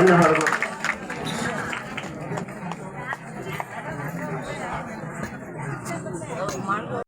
வாழ்க வளமுடன்